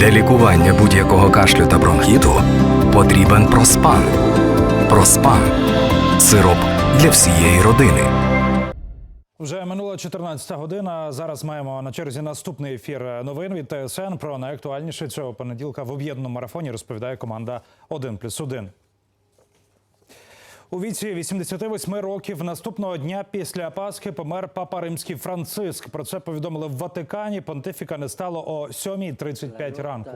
Для лікування будь-якого кашлю та бронхіту потрібен проспан. Проспан сироп для всієї родини. Вже минула 14 година. Зараз маємо на черзі наступний ефір новин від ТСН. Про найактуальніше цього понеділка в об'єднаному марафоні розповідає команда «1 плюс 1». У віці 88 років наступного дня після Пасхи помер папа римський Франциск. Про це повідомили в Ватикані. Понтифіка не стало о 7.35 ранку.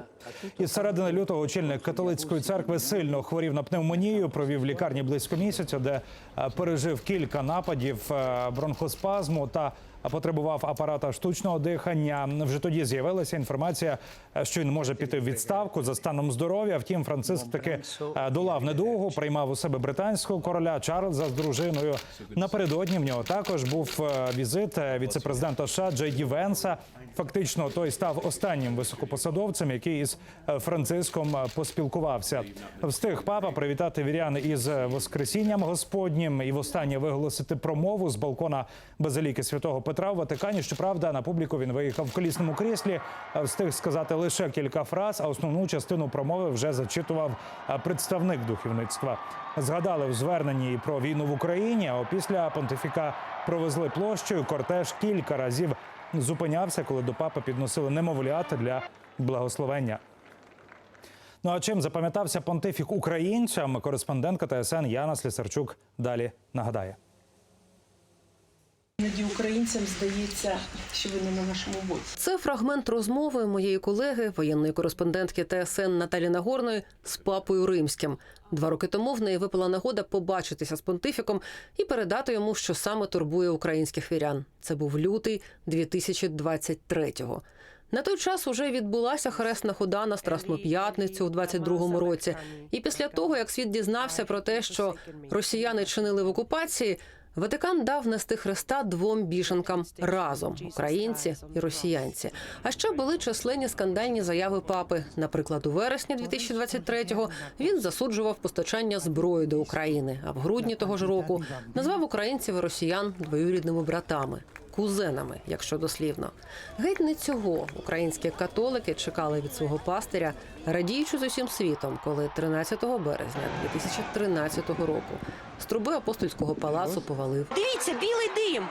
Із середини лютого очільник католицької церкви сильно хворів на пневмонію. Провів в лікарні близько місяця, де е, пережив кілька нападів е, бронхоспазму та потребував апарата штучного дихання. Вже тоді з'явилася інформація, е, що він може піти в відставку за станом здоров'я. Втім, Франциск таки е, долав недугу, приймав у себе британського короля Чарльза з дружиною. Напередодні в нього також був е, візит віцепрезидента США Джей Венса. Фактично, той став останнім високопосадовцем, який із Франциском поспілкувався. Встиг папа привітати вірян із Воскресінням Господнім і востаннє виголосити промову з балкона базиліки святого Петра в Ватикані. Щоправда, на публіку він виїхав в колісному кріслі. е, Встиг сказати лише кілька фраз, а основну частину промови вже зачитував е, представник духовництва. Згадали в зверненні про війну в Україні. А після понтифіка провезли площею. Кортеж кілька разів зупинявся, коли до папи підносили немовлят для благословення. Ну а чим запам'ятався понтифік українцям? Кореспондентка ТСН Яна Слісарчук далі нагадає. Іноді українцям здається, що ви не на нашому боці. Це фрагмент розмови моєї колеги, воєнної кореспондентки ТСН Наталі Нагорної з папою римським. Два роки тому в неї випала нагода побачитися з понтифіком і передати йому, що саме турбує українських вірян. Це був лютий 2023-го. На той час уже відбулася хресна хода на Страсну п'ятницю у 22-му році. І після того, як світ дізнався про те, що росіяни чинили в окупації, Ватикан дав нести Христа двом біженкам разом українці і росіянці. А ще були численні скандальні заяви папи. Наприклад, у вересні 2023-го він засуджував постачання зброї до України. А в грудні того ж року назвав українців і росіян двоюрідними братами. Кузенами, якщо дослівно, геть не цього. Українські католики чекали від свого пастиря, радіючи з усім світом, коли 13 березня 2013 року. З труби апостольського палацу повалив. Дивіться, білий дим.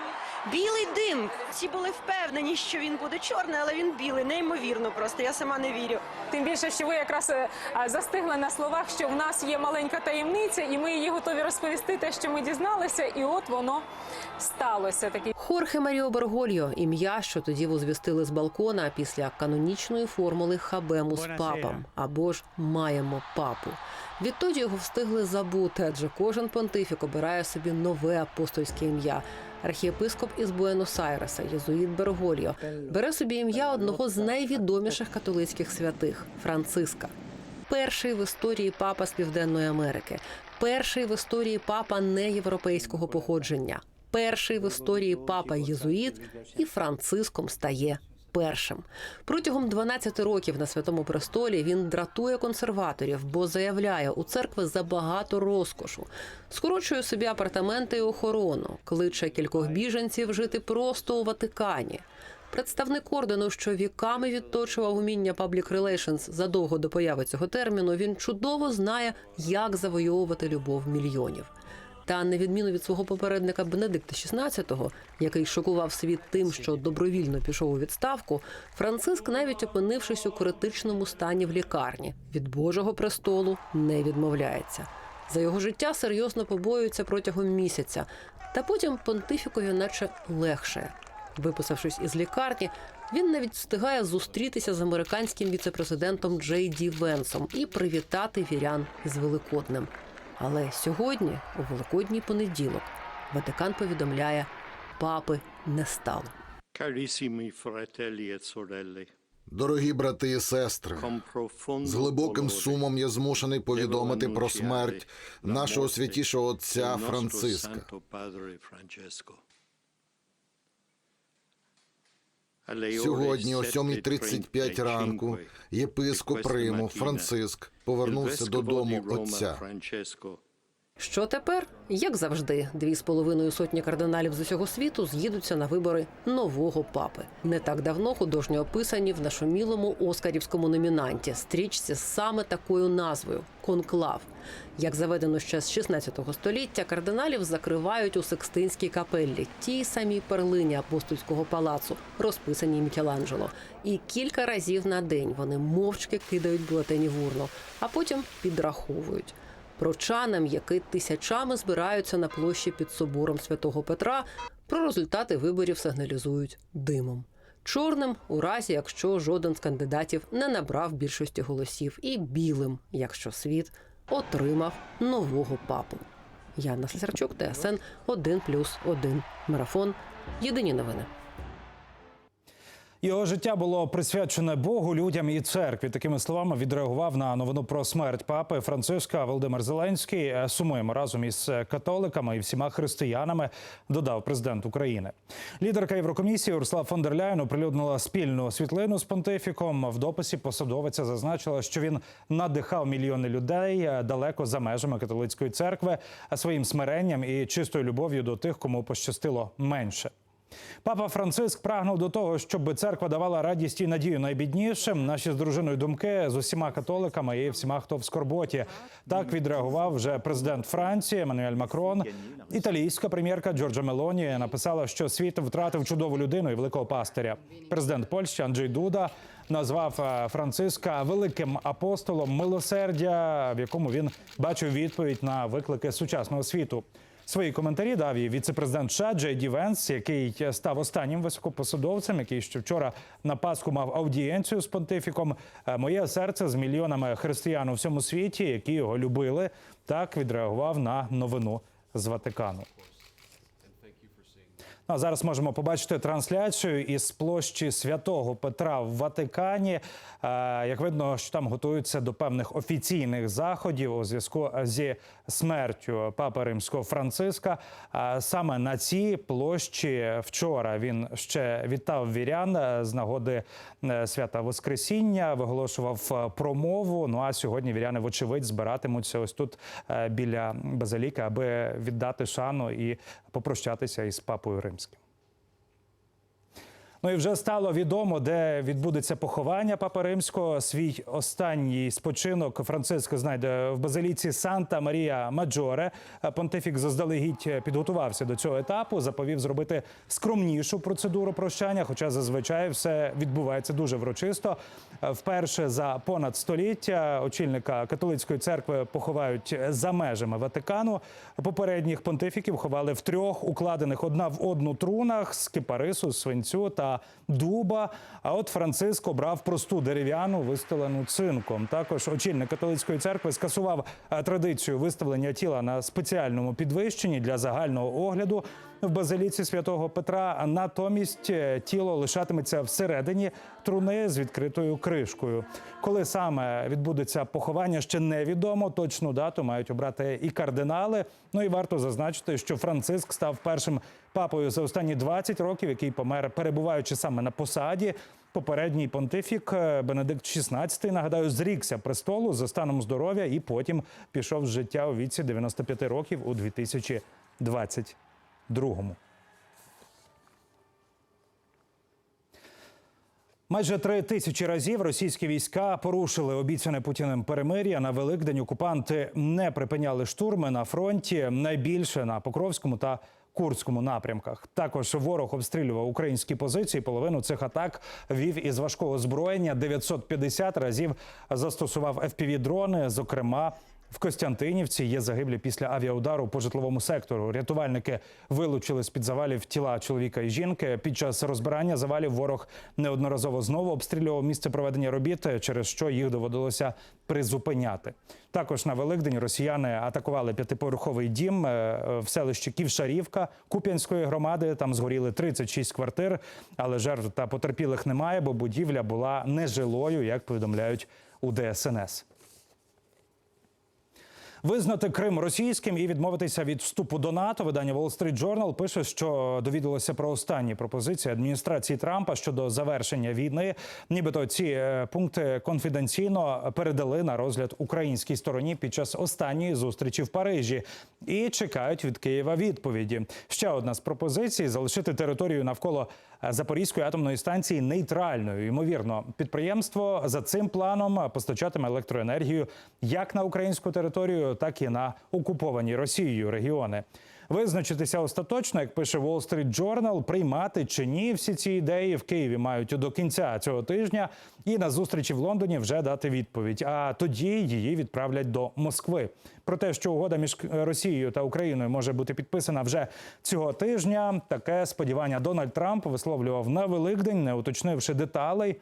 Білий дим. Всі були впевнені, що він буде чорний, але він білий. Неймовірно просто. Я сама не вірю. Тим більше, що ви якраз е, застигли на словах, що в нас є маленька таємниця, і ми її готові розповісти те, що ми дізналися, і от воно сталося. Такий Хорхе Маріо Бергольо, ім'я, що тоді возвістили з балкона після канонічної формули Хабемус папам або ж маємо папу. Відтоді його встигли забути, адже кожен понтифік обирає собі нове апостольське ім'я. Архієпископ із Буенос-Айреса, Єзуїт Бергольо, бере собі ім'я одного з найвідоміших католицьких святих Франциска. Перший в історії папа з Південної Америки, перший в історії папа неєвропейського походження, перший в історії папа єзуїт і Франциском стає першим. Протягом 12 років на святому престолі він дратує консерваторів, бо заявляє у церкви забагато розкошу, скорочує собі апартаменти і охорону, кличе кількох біженців жити просто у Ватикані. Представник ордену, що віками відточував уміння Public Relations задовго до появи цього терміну, він чудово знає, як завойовувати любов мільйонів. Та на відміну від свого попередника Бенедикта XVI, який шокував світ тим, що добровільно пішов у відставку, Франциск, навіть опинившись у критичному стані в лікарні, від Божого престолу не відмовляється. За його життя серйозно побоюються протягом місяця, та потім понтифікові наче легше. Виписавшись із лікарні, він навіть встигає зустрітися з американським віцепрезидентом Джей Ді Венсом і привітати вірян із Великоднем. Але сьогодні, у Великодній понеділок, Ватикан повідомляє, папи не стало. Carissimi fratelli e sorelle, Дорогі брати і сестри, з глибоким сумом я змушений повідомити про смерть нашого святішого отця Франциска. Сьогодні о 7.35 ранку 7.35 єпископ Риму Франциск повернувся додому отця. Що тепер? Як завжди, дві з половиною сотні кардиналів з усього світу з'їдуться на вибори нового папи. Не так давно художньо описані в нашумілому оскарівському номінанті стрічці з саме такою назвою конклав. Як заведено ще з 16 століття, кардиналів закривають у Секстинській капеллі, тій самій перлині апостольського палацу, розписаній Мікеланджело. І кілька разів на день вони мовчки кидають бюлетені в урну, а потім підраховують. Прочанам, які тисячами збираються на площі під собором святого Петра, про результати виборів сигналізують димом. Чорним у разі, якщо жоден з кандидатів не набрав більшості голосів, і білим, якщо світ отримав нового папу. Яна Слесарчук, ТСН 1+,1. Марафон. Єдині новини. Його життя було присвячене Богу, людям і церкві. Такими словами відреагував на новину про смерть папи Франциска Володимир Зеленський. Е, Сумуємо разом із католиками і всіма християнами. Додав президент України. Лідерка Єврокомісії Урсула фон дер Ляєн оприлюднила спільну світлину з понтифіком. В дописі посадовиця зазначила, що він надихав мільйони людей е, далеко за межами католицької церкви своїм смиренням і чистою любов'ю до тих, кому пощастило менше. Папа Франциск прагнув до того, щоб церква давала радість і надію найбіднішим. Наші з дружиною думки з усіма католиками і всіма, хто в скорботі. Так відреагував вже президент Франції Еммануель Макрон. Італійська прем'єрка Джорджа Мелоні написала, що світ втратив чудову людину і великого пастиря. Президент Польщі Анджей Дуда назвав е, Франциска великим апостолом милосердя, в якому він бачив відповідь на виклики сучасного світу. Свої коментарі дав і віце-президент США Джей Венс, який став останнім високопосадовцем, який ще вчора на Пасху мав аудієнцію з понтифіком. Е, Моє серце з мільйонами християн у всьому світі, які його любили, так відреагував на новину з Ватикану. Ну, а зараз можемо побачити трансляцію із площі святого Петра в Ватикані. Е, Як видно, що там готуються до певних офіційних заходів у зв'язку зі смертю папи римського Франциска. Е, Саме на цій площі вчора він ще вітав вірян е, з нагоди свята Воскресіння, виголошував промову. Ну а сьогодні віряни, вочевидь, збиратимуться ось тут біля базиліки, аби віддати шану і попрощатися із папою римським. Ну і вже стало відомо, де відбудеться поховання Папи Римського. Свій останній спочинок Франциск знайде в базиліці Санта Марія Маджоре. Понтифік заздалегідь підготувався до цього етапу. Заповів зробити скромнішу процедуру прощання, хоча зазвичай все відбувається дуже врочисто. Вперше за понад століття очільника католицької церкви поховають за межами Ватикану. Попередніх понтифіків ховали в трьох укладених одна в одну трунах з кипарису, свинцю та дуба. А от Франциск обрав просту дерев'яну, вистелену цинком. Також очільник католицької церкви скасував е, традицію виставлення тіла на спеціальному підвищенні для загального огляду в базиліці святого Петра. Натомість е, тіло лишатиметься всередині труни з відкритою кришкою. Коли саме відбудеться поховання, ще невідомо. Точну дату мають обрати і кардинали. Ну і варто зазначити, що Франциск став першим папою за останні 20 років, який помер, перебуваючи саме на посаді. Попередній понтифік е, Бенедикт XVI, нагадаю, зрікся престолу за станом здоров'я і потім пішов з життя у віці 95 років у 2022-му. Майже три тисячі разів російські війська порушили обіцяне путіним перемир'я. На Великдень окупанти не припиняли штурми на фронті найбільше на Покровському та Курському напрямках. Також ворог обстрілював українські позиції. Половину цих атак вів із важкого озброєння. 950 разів застосував fpv дрони зокрема. В Костянтинівці є загиблі після авіаудару по житловому сектору. Рятувальники вилучили з під завалів тіла чоловіка і жінки. Під час розбирання завалів ворог неодноразово знову обстрілював місце проведення робіт, через що їх доводилося призупиняти. Також на Великдень росіяни атакували п'ятиповерховий дім е, в селищі Ківшарівка Куп'янської громади. Там згоріли 36 квартир, але жертв та потерпілих немає, бо будівля була нежилою, як повідомляють у ДСНС. Визнати Крим російським і відмовитися від вступу до НАТО. Видання Wall Street Journal пише, що довідалося про останні пропозиції адміністрації Трампа щодо завершення війни. Нібито ці е, пункти конфіденційно передали на розгляд українській стороні під час останньої зустрічі в Парижі і чекають від Києва відповіді. Ще одна з пропозицій залишити територію навколо Запорізької атомної станції нейтральною. Ймовірно, підприємство за цим планом постачатиме електроенергію як на українську територію, так і на окуповані Росією регіони. Визначитися остаточно, як пише Wall Street Journal, приймати чи ні всі ці ідеї в Києві мають до кінця цього тижня і на зустрічі в Лондоні вже дати відповідь. А тоді її відправлять до Москви. Про те, що угода між Росією та Україною може бути підписана вже цього тижня. Таке сподівання Дональд Трамп висловлював на Великдень, не уточнивши деталей.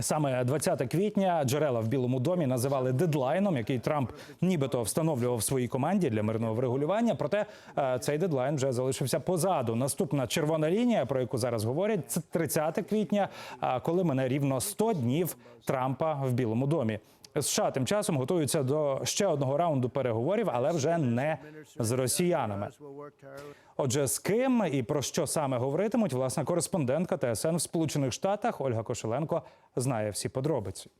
Саме 20 квітня джерела в Білому домі називали дедлайном, який Трамп нібито встановлював своїй команді для мирного врегулювання. Проте е, цей дедлайн вже залишився позаду. Наступна червона лінія, про яку зараз говорять, це 30 квітня, а коли мене рівно 100 днів Трампа в Білому домі. США тим часом готуються до ще одного раунду переговорів, але вже не з росіянами. Отже, з ким і про що саме говоритимуть, власна кореспондентка ТСН в Сполучених Штатах Ольга Кошеленко знає всі подробиці.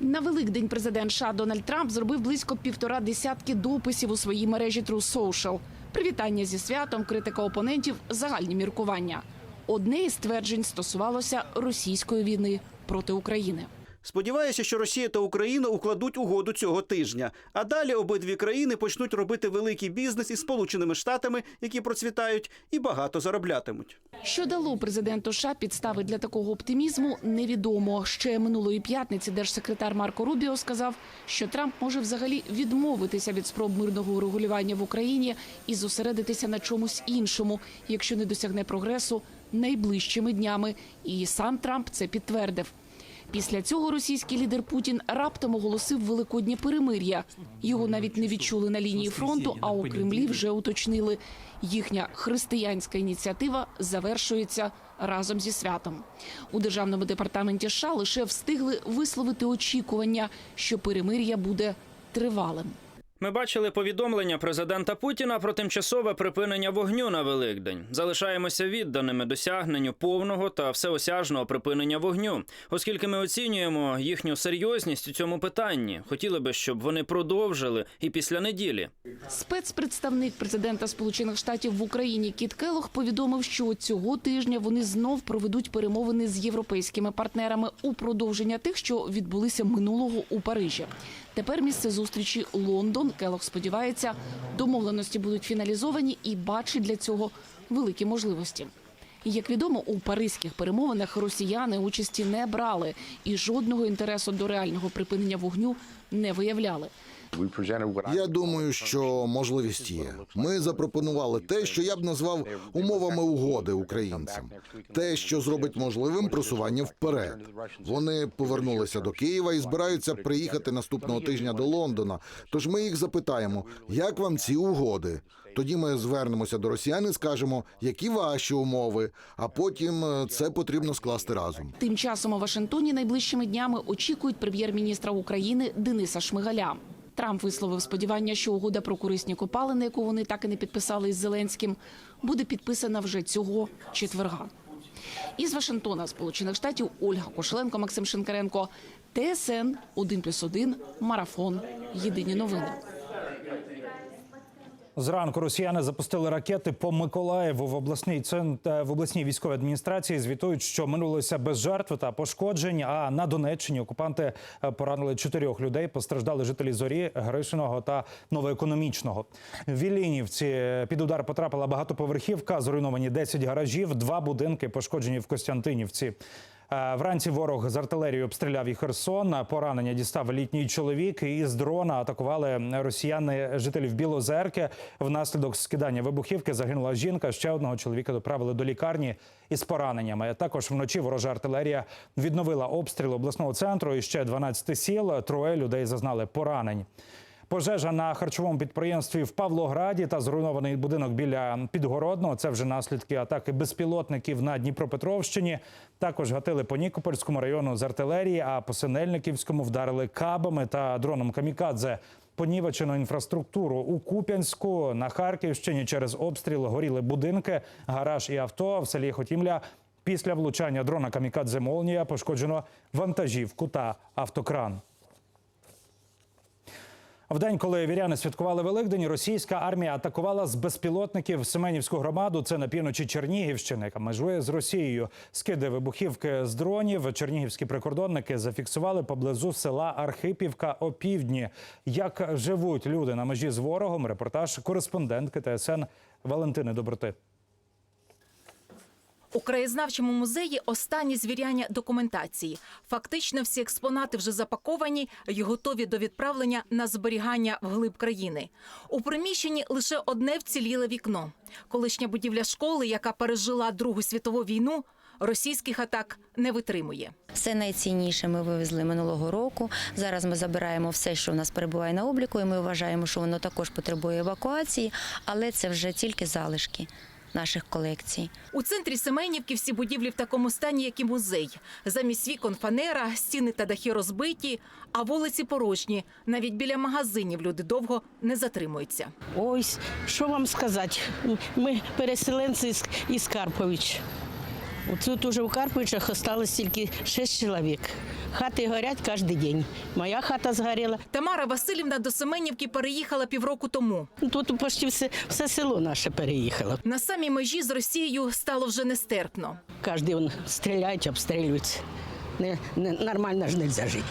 На Великдень президент США Дональд Трамп зробив близько півтора десятки дописів у своїй мережі True Social. Привітання зі святом, критика опонентів, загальні міркування. Одне із тверджень стосувалося російської війни проти України. Сподіваюся, що Росія та Україна укладуть угоду цього тижня. А далі обидві країни почнуть робити великий бізнес із Сполученими Штатами, які процвітають, і багато зароблятимуть. Що дало президенту США підстави для такого оптимізму, невідомо. Ще минулої п'ятниці держсекретар Марко Рубіо сказав, що Трамп може взагалі відмовитися від спроб мирного урегулювання в Україні і зосередитися на чомусь іншому, якщо не досягне прогресу найближчими днями. І сам Трамп це підтвердив. Після цього російський лідер Путін раптом оголосив великоднє перемир'я. Його навіть не відчули на лінії фронту, а у Кремлі вже уточнили. Їхня християнська ініціатива завершується разом зі святом. У державному департаменті США лише встигли висловити очікування, що перемир'я буде тривалим. Ми бачили повідомлення президента Путіна про тимчасове припинення вогню на Великдень. Залишаємося відданими досягненню повного та всеосяжного припинення вогню, оскільки ми оцінюємо їхню серйозність у цьому питанні. Хотіли би, щоб вони продовжили і після неділі. Спецпредставник президента Сполучених Штатів в Україні Кіт Келох повідомив, що цього тижня вони знов проведуть перемовини з європейськими партнерами у продовження тих, що відбулися минулого у Парижі. Тепер місце зустрічі Лондон. Келох сподівається, домовленості будуть фіналізовані і бачить для цього великі можливості. Як відомо, у паризьких перемовинах росіяни участі не брали і жодного інтересу до реального припинення вогню не виявляли. Я думаю, що можливість є. Ми запропонували те, що я б назвав умовами угоди українцям, те, що зробить можливим просування вперед. Вони повернулися до Києва і збираються приїхати наступного тижня до Лондона. Тож ми їх запитаємо, як вам ці угоди. Тоді ми звернемося до росіян і скажемо, які ваші умови, а потім е, це потрібно скласти разом. Тим часом у Вашингтоні найближчими днями очікують прем'єр-міністра України Дениса Шмигаля. Трамп висловив сподівання, що угода про корисні копалини, яку вони так і не підписали із Зеленським, буде підписана вже цього четверга. Із Вашингтона, Сполучених Штатів, Ольга Кошеленко, Максим Шинкаренко, ТСН 1+,1, Марафон. Єдині новини. Зранку росіяни запустили ракети по Миколаєву в обласній центр в обласній військовій адміністрації. Звітують, що минулося без жертв та пошкоджень. А на Донеччині окупанти е, поранили чотирьох людей. Постраждали жителі зорі, Гришиного та Новоекономічного. В Вілінівці під удар потрапила багатоповерхівка. Зруйновані 10 гаражів, два будинки пошкоджені в Костянтинівці. Е, Вранці ворог з артилерії обстріляв і Херсон. Поранення дістав літній чоловік. І з дрона атакували росіяни жителів Білозерки. Внаслідок скидання вибухівки загинула жінка. Ще одного чоловіка доправили до лікарні із пораненнями. Також вночі ворожа артилерія відновила обстріл обласного центру. І ще 12 сіл. Троє людей зазнали поранень. Пожежа на харчовому підприємстві в Павлограді та зруйнований будинок біля Підгородного. Це вже наслідки атаки безпілотників на Дніпропетровщині. Також гатили по Нікопольському району з артилерії, а по Синельниківському вдарили кабами та дроном камікадзе. понівечено інфраструктуру у Куп'янську на Харківщині через обстріл горіли будинки, гараж і авто. В селі Хотімля після влучання дрона камікадзе Молнія пошкоджено вантажівку та автокран. В день, коли віряни святкували Великдень, російська армія атакувала з безпілотників Семенівську громаду. Це на півночі Чернігівщини, яка межує з Росією. Скиди вибухівки з дронів. Чернігівські прикордонники зафіксували поблизу села Архипівка опівдні. Як живуть люди на межі з ворогом? Репортаж кореспондентки ТСН Валентини Доброти. У краєзнавчому музеї останні звіряння документації. Фактично всі експонати вже запаковані і готові до відправлення на зберігання вглиб країни. У приміщенні лише одне вціліле вікно. Колишня будівля школи, яка пережила Другу світову війну, російських атак не витримує. Все найцінніше ми вивезли минулого року. Зараз ми забираємо все, що в нас перебуває на обліку, і ми вважаємо, що воно також потребує евакуації, але це вже тільки залишки наших колекцій. У центрі Семенівки всі будівлі в такому стані, як і музей. Замість вікон фанера, стіни та дахи розбиті, а вулиці порожні. Навіть біля магазинів люди довго не затримуються. Ось, що вам сказати? Ми переселенці із, із Карпович. Тут уже в Карповичах осталось тільки шість чоловік. Хати горять кожен день. Моя хата згоріла. Тамара Васильівна до Семенівки переїхала півроку тому. Тут почти все, все село наше переїхало. На самій межі з Росією стало вже нестерпно. Кожен стріляють, обстрілюють. Не, не, нормально ж не можна жити.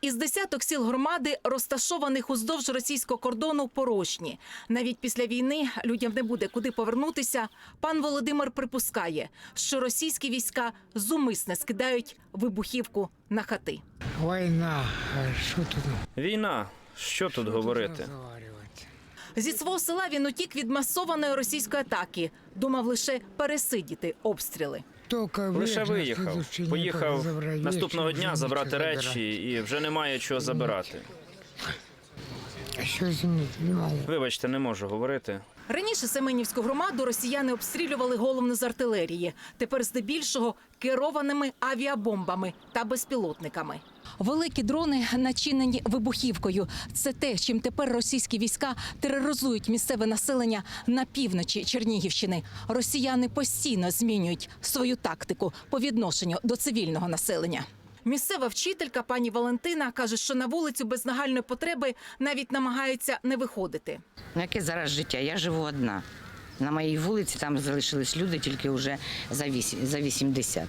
Із десяток сіл громади, розташованих уздовж російського кордону, порожні. Навіть після війни людям не буде куди повернутися. Пан Володимир припускає, що російські війська зумисне скидають вибухівку на хати. Війна, що тут Війна. Що тут говорити? Зі свого села він утік від масованої російської атаки. Думав лише пересидіти обстріли. Лише виїхав. Поїхав наступного дня забрати речі і вже немає чого забирати. Вибачте, не можу говорити. Раніше Семенівську громаду росіяни обстрілювали головно з артилерії. Тепер здебільшого керованими авіабомбами та безпілотниками. Великі дрони начинені вибухівкою. Це те, чим тепер російські війська тероризують місцеве населення на півночі Чернігівщини. Росіяни постійно змінюють свою тактику по відношенню до цивільного населення. Місцева вчителька пані Валентина каже, що на вулицю без нагальної потреби навіть намагаються не виходити. Ну, Яке зараз життя? Я живу одна. На моїй вулиці там залишились люди тільки вже за вісім- за 80.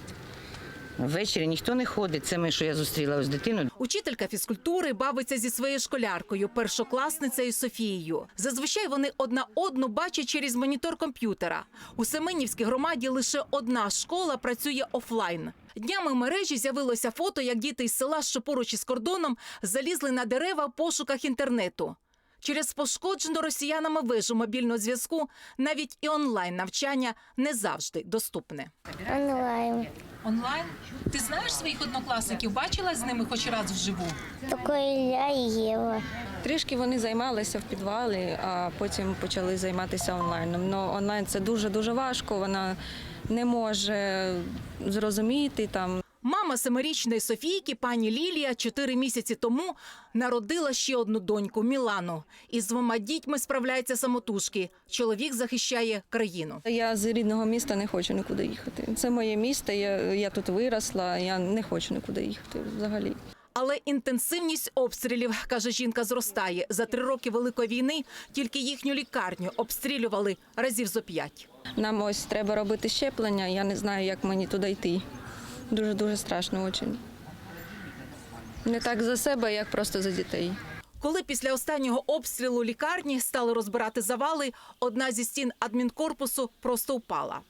Ввечері ніхто не ходить. Це ми, що я зустріла ось дитину. Учителька фізкультури бавиться зі своєю школяркою, першокласницею Софією. Зазвичай вони одна одну бачать через монітор комп'ютера. У Семенівській громаді лише одна школа працює офлайн. Днями в мережі з'явилося фото, як діти із села, що поруч із кордоном, залізли на дерева в пошуках інтернету. Через пошкоджену росіянами вежу мобільного зв'язку навіть і онлайн навчання не завжди доступне. Онлайн. Онлайн? Ти знаєш своїх однокласників? Бачила з ними хоч раз вживу? Такої я і Єва. Трішки вони займалися в підвалі, а потім почали займатися онлайном. Ну онлайн це дуже дуже важко. Вона не може зрозуміти там. Мама семирічної Софійки, пані Лілія, чотири місяці тому народила ще одну доньку Мілану. Із двома дітьми справляється самотужки. Чоловік захищає країну. Я з рідного міста не хочу нікуди їхати. Це моє місто. Я, я тут виросла. Я не хочу нікуди їхати взагалі. Але інтенсивність обстрілів, каже жінка, зростає. За три роки великої війни тільки їхню лікарню обстрілювали разів зо п'ять. Нам ось треба робити щеплення. Я не знаю, як мені туди йти. Дуже дуже страшно очень. Не так за себе, як просто за дітей. Коли після останнього обстрілу лікарні стали розбирати завали, одна зі стін адмінкорпусу просто впала.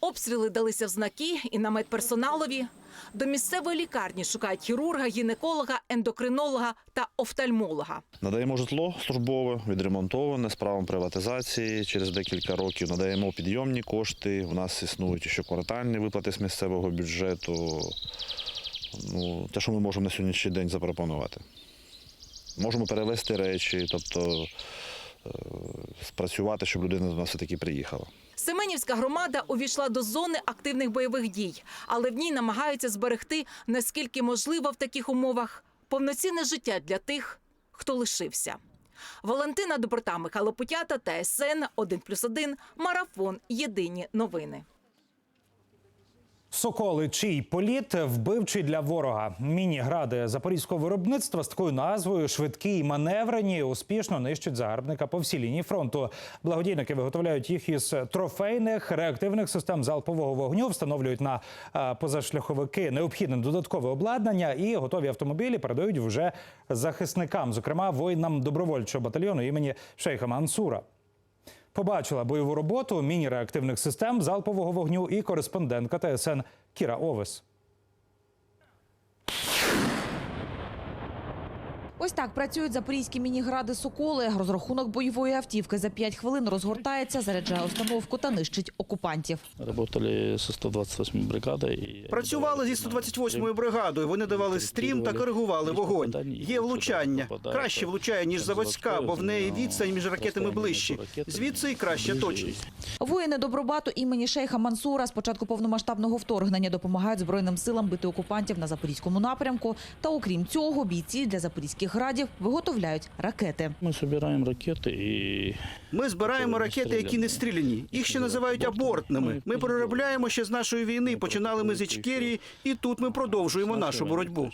Обстріли далися в знаки і на медперсоналові. До місцевої лікарні шукають хірурга, гінеколога, ендокринолога та офтальмолога. Надаємо житло службове, відремонтоване з правом приватизації. Через декілька років надаємо підйомні кошти. У нас існують ще квартальні виплати з місцевого бюджету. Ну, те, що ми можемо на сьогоднішній день запропонувати. Можемо перевезти речі, тобто спрацювати, щоб людина до нас все-таки приїхала. Семенівська громада увійшла до зони активних бойових дій, але в ній намагаються зберегти наскільки можливо в таких умовах повноцінне життя для тих, хто лишився. Валентина Доброта, Михайло Путята та СН 1+,1, Марафон. Єдині новини. Соколи, чий політ вбивчий для ворога. Міні-гради запорізького виробництва з такою назвою швидкі і маневрені успішно нищать загарбника по всій лінії фронту. Благодійники виготовляють їх із трофейних реактивних систем залпового вогню, встановлюють на е, позашляховики необхідне додаткове обладнання і готові автомобілі передають вже захисникам, зокрема воїнам добровольчого батальйону імені Шейха Мансура. Побачила бойову роботу міні-реактивних систем залпового вогню і кореспондентка ТСН Кіра Овес. Ось так працюють запорізькі мінігради «Соколи». Розрахунок бойової автівки за 5 хвилин розгортається, заряджає установку та нищить окупантів. Работали со 128 бригадой. И Працювали зі 128-ю бригадою. Вони давали стрім та коригували вогонь. Є влучання. Краще влучає, ніж заводська, бо в неї відстань між ракетами ближче. Звідси і краща точність. Воїни Добробату імені Шейха Мансура з початку повномасштабного вторгнення допомагають Збройним силам бити окупантів на Запорізькому напрямку. Та окрім цього, бійці для запорізьких градів виготовляють ракети. Мы собираем ракеты и Ми збираємо ракети, які не стріляні. Їх ще називають абортними. Ми переробляємо ще з нашої війни. Починали ми з Ічкерії, і тут ми продовжуємо нашу боротьбу.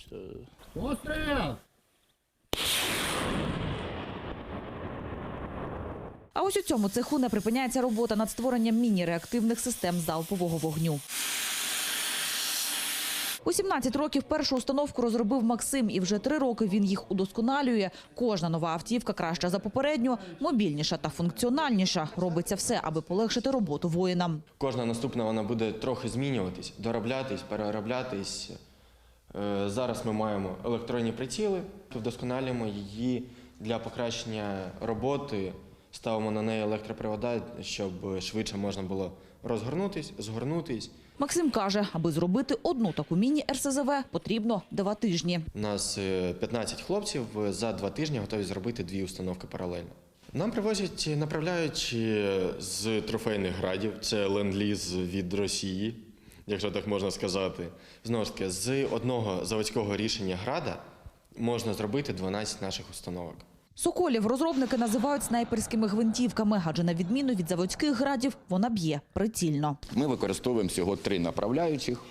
А ось у цьому цеху не припиняється робота над створенням міні-реактивних систем залпового вогню. У 17 років першу установку розробив Максим, і вже три роки він їх удосконалює. Кожна нова автівка краща за попередню, мобільніша та функціональніша. Робиться все, аби полегшити роботу воїнам. Кожна наступна вона буде трохи змінюватись, дороблятись, перероблятись. Е, Зараз ми маємо електронні приціли, вдосконалюємо її для покращення роботи. Ставимо на неї електропривода, щоб швидше можна було розгорнутись, згорнутись. Максим каже, аби зробити одну таку міні-РСЗВ, потрібно два тижні. У нас е, 15 хлопців е, за два тижні готові зробити дві установки паралельно. Нам привозять, е, з трофейних градів, це ленд-ліз від Росії, якщо так можна сказати. Знову ж таки, з одного заводського рішення града можна зробити 12 наших установок. Соколів розробники називають снайперськими гвинтівками, адже на відміну від заводських градів вона б'є прицільно. Ми використовуємо всього три направляючих,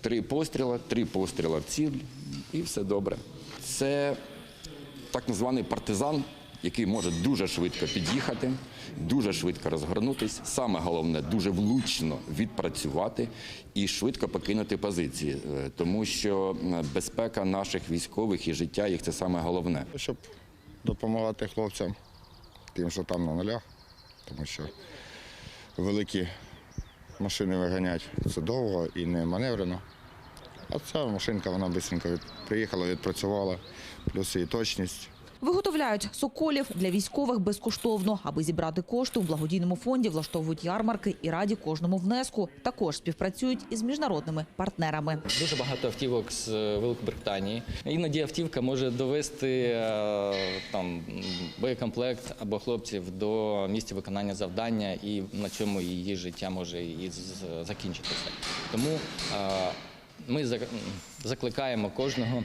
три постріла, три постріла в ціль і все добре. Це так званий партизан, який може дуже швидко під'їхати, дуже швидко розгорнутись. Саме головне дуже влучно відпрацювати і швидко покинути позиції, Е, тому що е, безпека наших військових і життя їх це саме головне. Щоб допомагати хлопцям, тим, що там на нулях, тому що великі машини виганять це довго і не маневрено. А ця машинка вона швидко приїхала, відпрацювала, плюс її точність. Виготовляють соколів для військових безкоштовно. Аби зібрати кошти у благодійному фонді, влаштовують ярмарки і раді кожному внеску. Також співпрацюють із міжнародними партнерами. Дуже багато автівок з е, Великобританії. Іноді автівка може довести е, там боєкомплект або хлопців до місця виконання завдання, і на цьому її життя може і закінчитися. Тому е, ми закликаємо кожного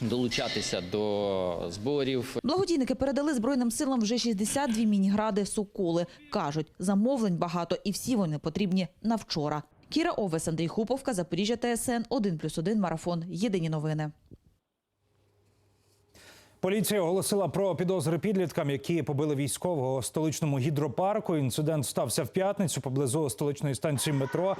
долучатися до зборів. Благодійники передали Збройним силам вже 62 мінігради «Соколи». Кажуть, замовлень багато і всі вони потрібні на вчора. Кіра Овес, Андрій Хуповка, Запоріжжя ТСН, 1+,1 Марафон. Єдині новини. Поліція оголосила про підозри підліткам, які побили військового у столичному гідропарку. Інцидент стався в п'ятницю поблизу столичної станції метро.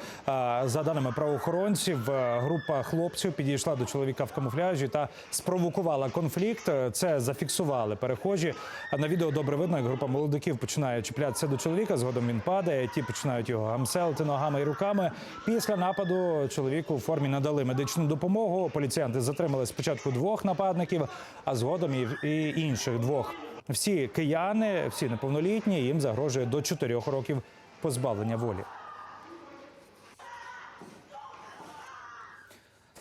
За даними правоохоронців, е, група хлопців підійшла до чоловіка в камуфляжі та спровокувала конфлікт. Це зафіксували перехожі. На відео добре видно, як група молодиків починає чіплятися до чоловіка. Згодом він падає. Ті починають його гамселити ногами і руками. Після нападу чоловіку у формі надали медичну допомогу. Поліціянти затримали спочатку двох нападників, а згодом і, і інших двох. Всі кияни, всі неповнолітні, їм загрожує до чотирьох років позбавлення волі.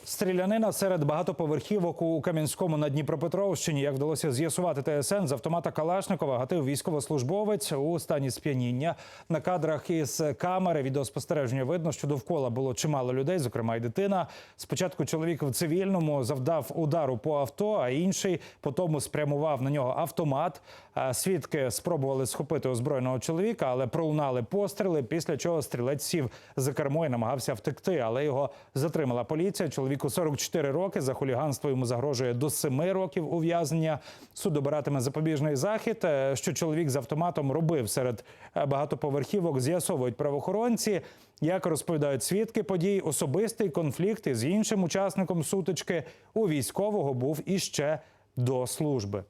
Стрілянина серед багатоповерхівок у Кам'янському на Дніпропетровщині. Як вдалося з'ясувати ТСН з автомата Калашникова гатив військовослужбовець у стані сп'яніння. На кадрах із камери відеоспостереження видно, що довкола було чимало людей, зокрема й дитина. Спочатку чоловік в цивільному завдав удару по авто, а інший потім спрямував на нього автомат. А Свідки спробували схопити озброєного чоловіка, але пролунали постріли. Після чого стрілець сів за кермо і намагався втекти, але його затримала поліція. Чоловіку 44 роки. За хуліганство йому загрожує до 7 років ув'язнення. Суд обиратиме запобіжний захід. Е, Що чоловік з автоматом робив серед е, багатоповерхівок, з'ясовують правоохоронці. Як розповідають свідки подій, особистий конфлікт із іншим учасником сутички у військового був іще до служби.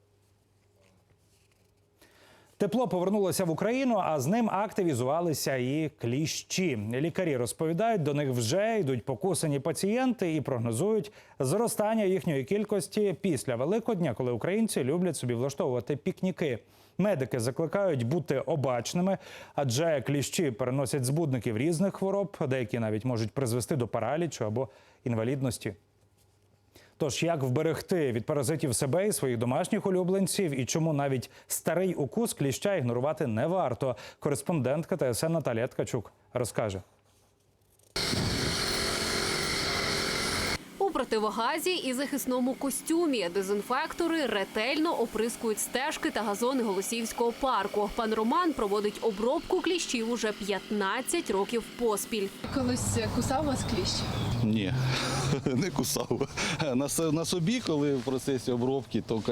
Тепло повернулося в Україну, а з ним активізувалися і кліщі. Лікарі розповідають, до них вже йдуть покусані пацієнти і прогнозують зростання їхньої кількості після Великодня, коли українці люблять собі влаштовувати пікніки. Медики закликають бути обачними, адже кліщі переносять збудників різних хвороб, деякі навіть можуть призвести до паралічу або інвалідності. Тож як вберегти від паразитів себе і своїх домашніх улюбленців, і чому навіть старий укус кліща ігнорувати не варто? Кореспондентка ТСН Наталія Ткачук розкаже. Противогазі і захисному костюмі дезінфектори ретельно оприскують стежки та газони Голосіївського парку. Пан Роман проводить обробку кліщів уже 15 років поспіль. Колись кусав вас кліщ? Ні, не кусав. На, на собі, коли в процесі обробки, то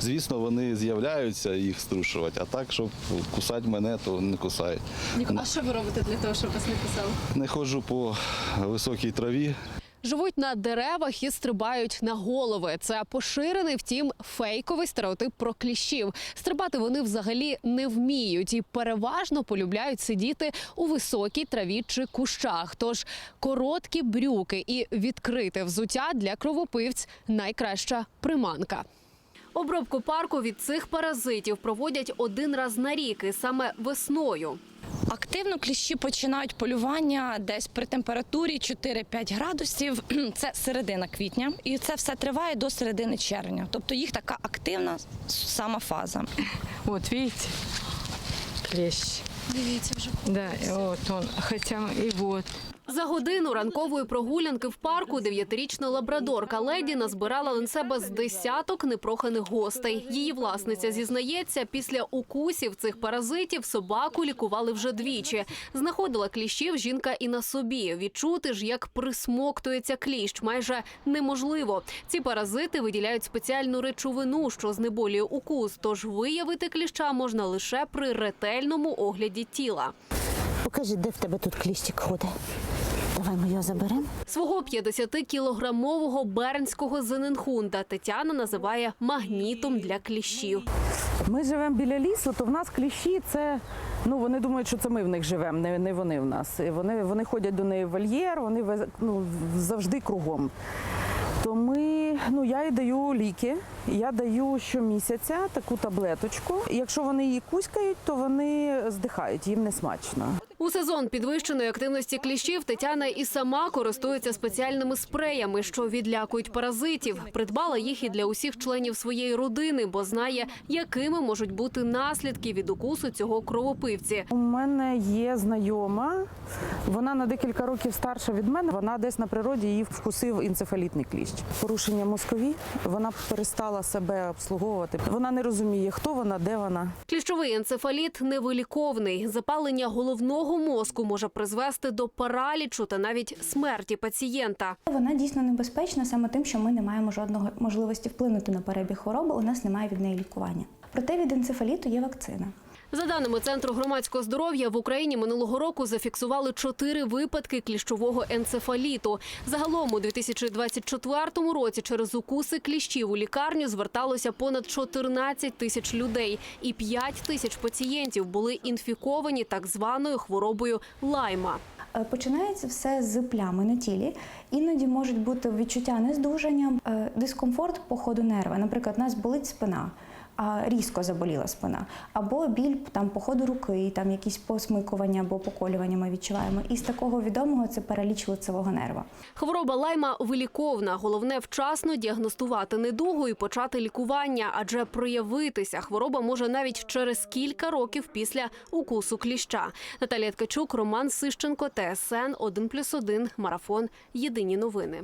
звісно вони з'являються їх струшувати. А так, щоб кусати мене, то не кусають. А що ви робите для того, щоб вас не кусали? Не ходжу по високій траві. Живуть на деревах і стрибають на голови. Це поширений, втім, фейковий стереотип про кліщів. Стрибати вони взагалі не вміють і переважно полюбляють сидіти у високій траві чи кущах. Тож короткі брюки і відкрите взуття для кровопивць найкраща приманка. Обробку парку від цих паразитів проводять один раз на рік, і саме весною. Активно кліщі починають полювання десь при температурі 4-5 градусів. Це середина квітня, і це все триває до середини червня. Тобто їх така активна сама фаза. От бачите, кліщ. Дивіться вже. Да, от он. Хоча і вот. За годину ранкової прогулянки в парку дев'ятирічна лабрадорка леді назбирала на себе з десяток непроханих гостей. Її власниця зізнається, після укусів цих паразитів собаку лікували вже двічі. Знаходила кліщів жінка і на собі. Відчути ж, як присмоктується кліщ, майже неможливо. Ці паразити виділяють спеціальну речовину, що знеболює укус. Тож виявити кліща можна лише при ретельному огляді тіла. Покажи, де в тебе тут кліщик ходить. Давай ми його заберемо. Свого 50-кілограмового бернського зененхунда Тетяна називає магнітом для кліщів. Ми живемо біля лісу, то в нас кліщі це. Ну вони думають, що це ми в них живемо, не, не вони в нас. І Вони, вони ходять до неї в вольєр, вони ну, завжди кругом. То ми, ну я їй даю ліки. Я даю щомісяця таку таблеточку. І Якщо вони її кузькають, то вони здихають, їм не смачно. У сезон підвищеної активності кліщів Тетяна і сама користується спеціальними спреями, що відлякують паразитів. Придбала їх і для усіх членів своєї родини, бо знає, якими можуть бути наслідки від укусу цього кровопивці. У мене є знайома, вона на декілька років старша від мене. Вона десь на природі її вкусив енцефалітний кліщ. Порушення мозкові, вона перестала себе обслуговувати. Вона не розуміє, хто вона, де вона. Кліщовий енцефаліт невиліковний. Запалення головного мозку може призвести до паралічу та навіть смерті пацієнта. Вона дійсно небезпечна саме тим, що ми не маємо жодного можливості вплинути на перебіг хвороби. У нас немає від неї лікування. Проте від енцефаліту є вакцина. За даними Центру громадського здоров'я, в Україні минулого року зафіксували чотири випадки кліщового енцефаліту. Загалом у 2024 році через укуси кліщів у лікарню зверталося понад 14 тисяч людей, і 5 тисяч пацієнтів були інфіковані так званою хворобою лайма. Е, Починається все з плями на тілі. Іноді можуть бути відчуття нездужання, е, дискомфорт по ходу нерва. Наприклад, у нас болить спина. А різко заболіла спина, або біль там по ходу руки, там якісь посмикування або поколювання ми відчуваємо. І з такого відомого це параліч лицевого нерва. Хвороба лайма виліковна. Головне вчасно діагностувати недугу і почати лікування, адже проявитися хвороба може навіть через кілька років після укусу кліща. Наталія Ткачук, Роман Сищенко, ТСН 1+,1, Марафон. Єдині новини.